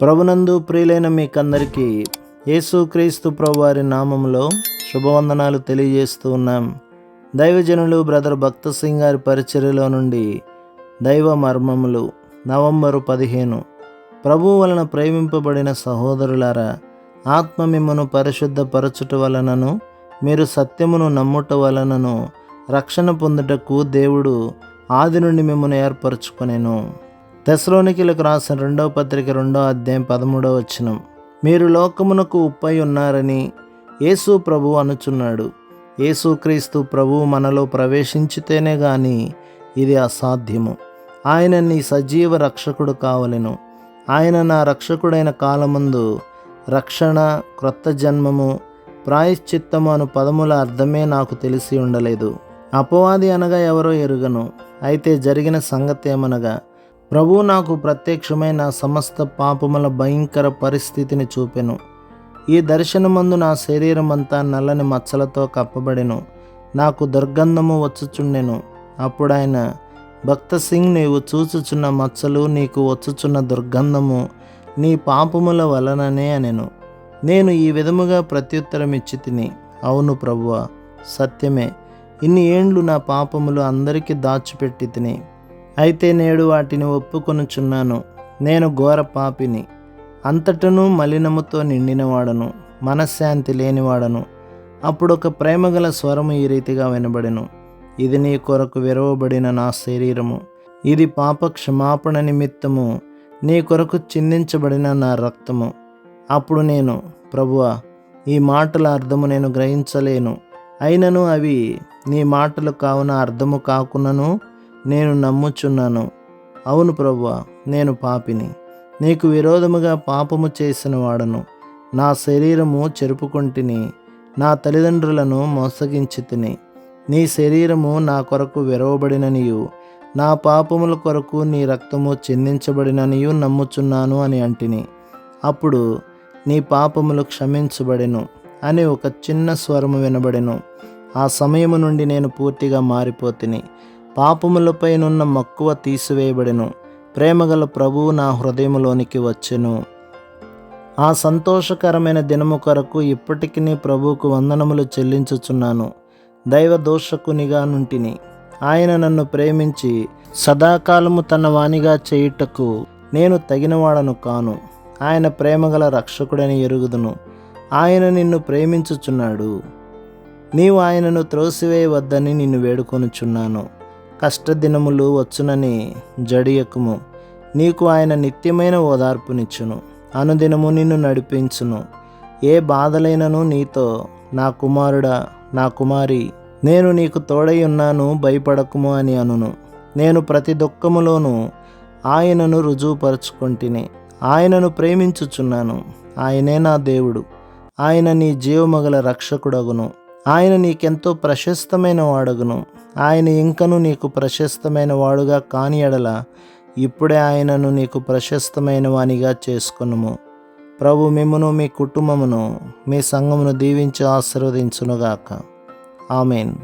ప్రభునందు ప్రియులైన మీకందరికీ యేసుక్రీస్తు ప్రభు వారి నామములో శుభవందనాలు తెలియజేస్తూ ఉన్నాం. దైవజనులు బ్రదర్ భక్త సింగ్ గారి పరిచర్యలో నుండి దైవ మర్మములు నవంబరు పదిహేను. ప్రభు వలన ప్రేమింపబడిన సహోదరులారా ఆత్మ మిమ్మను పరిశుద్ధపరచుట వలనను మీరు సత్యమును నమ్ముట వలనను రక్షణ పొందుటకు దేవుడు ఆది నుండి మిమ్మను ఏర్పరచుకొనేను. తెస్లోనికిలకు రాసిన రెండవ పత్రిక రెండో అధ్యాయం పదమూడవ వచనం. మీరు లోకమునకు ఉప్పై ఉన్నారని యేసు ప్రభు అనుచున్నాడు. యేసుక్రీస్తు ప్రభు మనలో ప్రవేశించితేనే గాని ఇది అసాధ్యము. ఆయన నీ సజీవ రక్షకుడు కావలను. ఆయన నా రక్షకుడైన కాలమందు రక్షణ క్రొత్త జన్మము ప్రాయశ్చిత్తము అను పదముల అర్థమే నాకు తెలిసి ఉండలేదు. అపవాది అనగా ఎవరో ఎరుగను. అయితే జరిగిన సంగతి ఏమనగా ప్రభు నాకు ప్రత్యక్షమైన సమస్త పాపముల భయంకర పరిస్థితిని చూపెను. ఈ దర్శనమందు నా శరీరం అంతా నల్లని మచ్చలతో కప్పబడెను. నాకు దుర్గంధము వచ్చుచుండెను. అప్పుడు ఆయన భక్త సింగ్ నీవు చూచుచున్న మచ్చలు నీకు వచ్చుచున్న దుర్గంధము నీ పాపముల వలననే అనెను. నేను ఈ విధముగా ప్రత్యుత్తరం ఇచ్చి తిని అవును ప్రభువ సత్యమే ఇన్ని ఏండ్లు నా పాపములు అందరికీ దాచిపెట్టి తిని. అయితే నేడు వాటిని ఒప్పుకొనుచున్నాను. నేను ఘోర పాపిని. అంతటను మలినముతో నిండినవాడను. మనశ్శాంతి లేనివాడను. అప్పుడు ఒక ప్రేమగల స్వరము ఈ రీతిగా వినబడెను. ఇది నీ కొరకు విరవబడిన నా శరీరము. ఇది పాప క్షమాపణ నిమిత్తము. నీ కొరకు చిందించబడిన నా రక్తము. అప్పుడు నేను ప్రభువా ఈ మాటల అర్థము నేను గ్రహించలేను. అయినను అవి నీ మాటలు కావున అర్థము కాకునను? నేను నమ్ముచున్నాను. అవును ప్రభువా నేను పాపిని. నీకు విరోధముగా పాపము చేసిన వాడను నా శరీరము చెరుపుకుంటుని. నా తల్లిదండ్రులను మోసగించి తిని నీ శరీరము నా కొరకు విరవబడిననియు. నా పాపముల కొరకు నీ రక్తము చెందించబడిననియు నమ్ముచున్నాను అని అంటిని. అప్పుడు నీ పాపములు క్షమించబడెను అని ఒక చిన్న స్వరము వినబడెను. ఆ సమయము నుండి నేను పూర్తిగా మారిపోతిని. పాపములపైనున్న మక్కువ తీసివేయబడెను. ప్రేమగల ప్రభువు నా హృదయములోనికి వచ్చెను. ఆ సంతోషకరమైన దినము కొరకు ఇప్పటికీ ప్రభువుకు వందనములు చెల్లించుచున్నాను. దైవ దోషకునిగా నుంటిని. ఆయన నన్ను ప్రేమించి సదాకాలము తన వాణిగా చేయుటకు నేను తగినవాడను కాను. ఆయన ప్రేమగల రక్షకుడని ఎరుగుదును. ఆయన నిన్ను ప్రేమించుచున్నాడు. నీవు ఆయనను త్రోసివేయవద్దని నిన్ను వేడుకొనుచున్నాను. కష్టదినములు వచ్చునని జడియకుము. నీకు ఆయన నిత్యమైన ఓదార్పునిచ్చును. అనుదినము నిన్ను నడిపించును. ఏ బాధలైనను నీతో నా కుమారుడా నా కుమారి నేను నీకు తోడై ఉన్నాను భయపడకుము అని అనును. నేను ప్రతి దుఃఖములోనూ ఆయనను రుజువుపరుచుకొంటిని. ఆయనను ప్రేమించుచున్నాను. ఆయనే నా దేవుడు. ఆయన నీ జీవమగల రక్షకుడగును. ఆయన నీకెంతో ప్రశస్తమైన వాడగును. ఆయన ఇంకను నీకు ప్రశస్తమైన వాడుగా కాని ఎడల ఇప్పుడే ఆయనను నీకు ప్రశస్తమైన వానిగా చేసుకునుము. ప్రభు మిమ్మును మీ కుటుంబమును మీ సంఘమును దీవించి ఆశీర్వదించునుగాక. ఆమెన్.